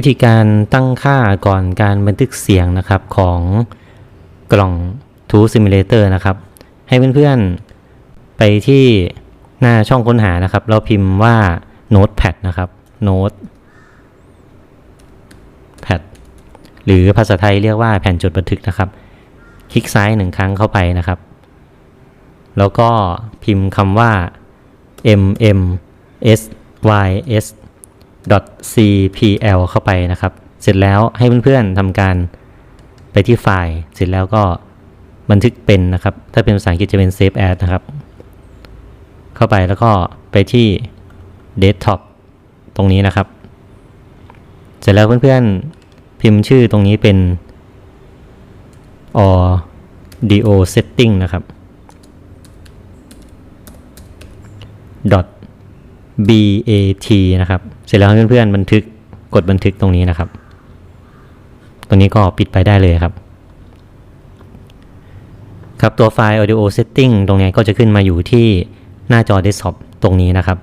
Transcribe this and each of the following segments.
วิธีการตั้งค่าก่อนการบันทึกเสียงนะครับของกล่อง To Simulator นะครับ ให้เพื่อนๆไปที่หน้าช่องค้นหานะครับ เราพิมพ์ว่า Notepad นะครับ Notepad หรือภาษาไทยเรียกว่าแผ่นจดบันทึกนะครับ คลิกซ้ายหนึ่งครั้งเข้าไปนะครับ แล้วก็พิมพ์คำว่า mmsys .cpl เข้าไปนะครับ เสร็จแล้วให้เพื่อนๆทำการไปที่ไฟล์ เสร็จแล้วก็บันทึกเป็นนะครับ ถ้าเป็นภาษาอังกฤษจะเป็น save as นะครับ เข้าไปแล้วก็ไปที่ desktop ตรงนี้นะครับ เสร็จแล้วเพื่อนๆพิมพ์ชื่อตรงนี้เป็น audio setting นะครับ dot bat นะครับ เสร็จแล้วเพื่อนๆบันทึกกดบันทึกตรงนี้นะครับ ตรงนี้ก็ปิดไปได้เลยครับ ครับตัวไฟล์ audio setting ตรงนี้ก็จะขึ้นมาอยู่ที่หน้าจอ desktop ตรงนี้นะครับ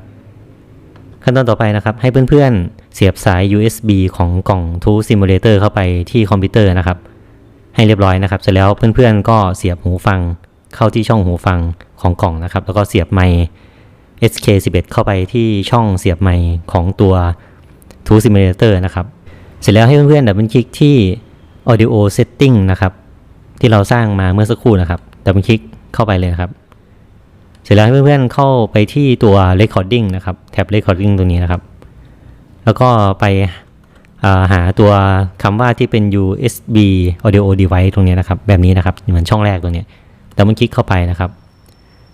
ขั้นตอนต่อไปนะครับ ให้เพื่อนๆ เสียบสาย USB ของกล่อง t o Simulator เข้าไปที่คอมพิวเตอร์นะครับ ให้เรียบร้อยนะครับ เสร็จแล้วเพื่อนๆ ก็เสียบหูฟังเข้าที่ช่องหูฟังของกล่องนะครับ แล้วก็เสียบไมค์ SK11 เข้าไปที่ช่องเสียบไมค์ของตัว t o Simulator นะครับ เสร็จแล้วให้เพื่อนๆดับเบิลคลิกที่ Audio Setting นะครับ ที่เราสร้างมาเมื่อสักครู่นะครับดับเบิลคลิกเข้าไปเลยครับ เสร็จแล้วให้เพื่อนๆเข้าไปที่ตัว Recording นะครับแท็บ Recording ตรงนี้นะครับ แล้วก็ไปาหาตัวคำว่าที่เป็น USB Audio Device ตรงนี้นะครับ แบบนี้นะครับเหมือนช่องแรกตรงนี้ดับเบิลคลิกเข้าไปนะครับ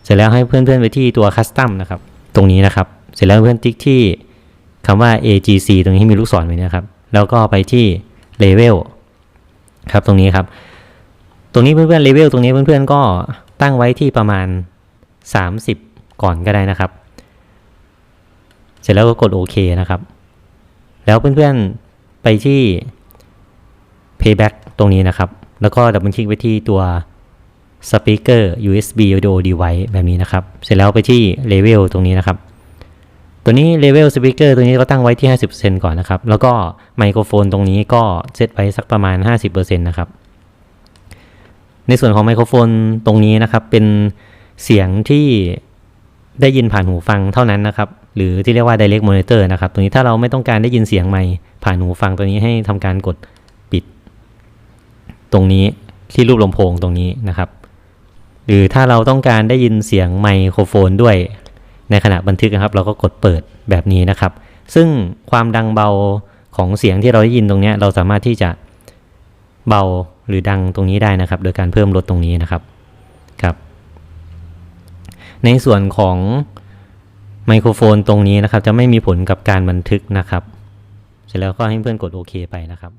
เสร็จแล้วให้เพื่อนๆไปที่ตัว Custom นะครับ ตรงนี้นะครับ เสร็จแล้วเพื่อนติ๊กที่คำว่า AGC ตรงนี้มีลูกศรไว้นะครับ แล้วก็ไปที่ Level ครับตรงนี้ครับ ตรงนี้เพื่อนๆ Level ตรงนี้เพื่อนๆ ก็ตั้งไว้ที่ประมาณ 30 ก่อนก็ได้นะครับ เสร็จแล้วก็กดโอเคนะครับ แล้วเพื่อนๆ ไปที่ Payback ตรงนี้นะครับ แล้วก็ดับเบิลคลิกไปที่ตัว Speaker USB Audio Device แบบนี้นะครับ เสร็จแล้วไปที่ Level ตรงนี้นะครับ ตัวนี้ Level Speaker ตัวนี้ก็ตั้งไว้ที่ 50%ก่อนนะครับ แล้วก็ไมโครโฟนตรงนี้ก็เซตไว้สักประมาณ 50%นะครับ ในส่วนของไมโครโฟนตรงนี้นะครับ เป็นเสียงที่ได้ยินผ่านหูฟังเท่านั้นนะครับ หรือที่เรียกว่า direct monitor นะครับ ตรงนี้ถ้าเราไม่ต้องการได้ยินเสียงไมค์ผ่านหูฟังตัวนี้ให้ทำการกดปิด ตรงนี้ที่รูปลำโพงตรงนี้นะครับ รือถ้าเราต้องการได้ยินเสียงไมโครโฟนด้วย ในขณะบันทึกนะครับ เราก็กดเปิดแบบนี้นะครับ ซึ่งความดังเบาของเสียงที่เราได้ยินตรงนี้เราสามารถที่จะเบาหรือดังตรงนี้ได้นะครับ โดยการเพิ่มลดตรงนี้นะครับครับ ในส่วนของไมโครโฟนตรงนี้นะครับ จะไม่มีผลกับการบันทึกนะครับ เสร็จแล้วก็ให้เพื่อนกดโอเคไปนะครับ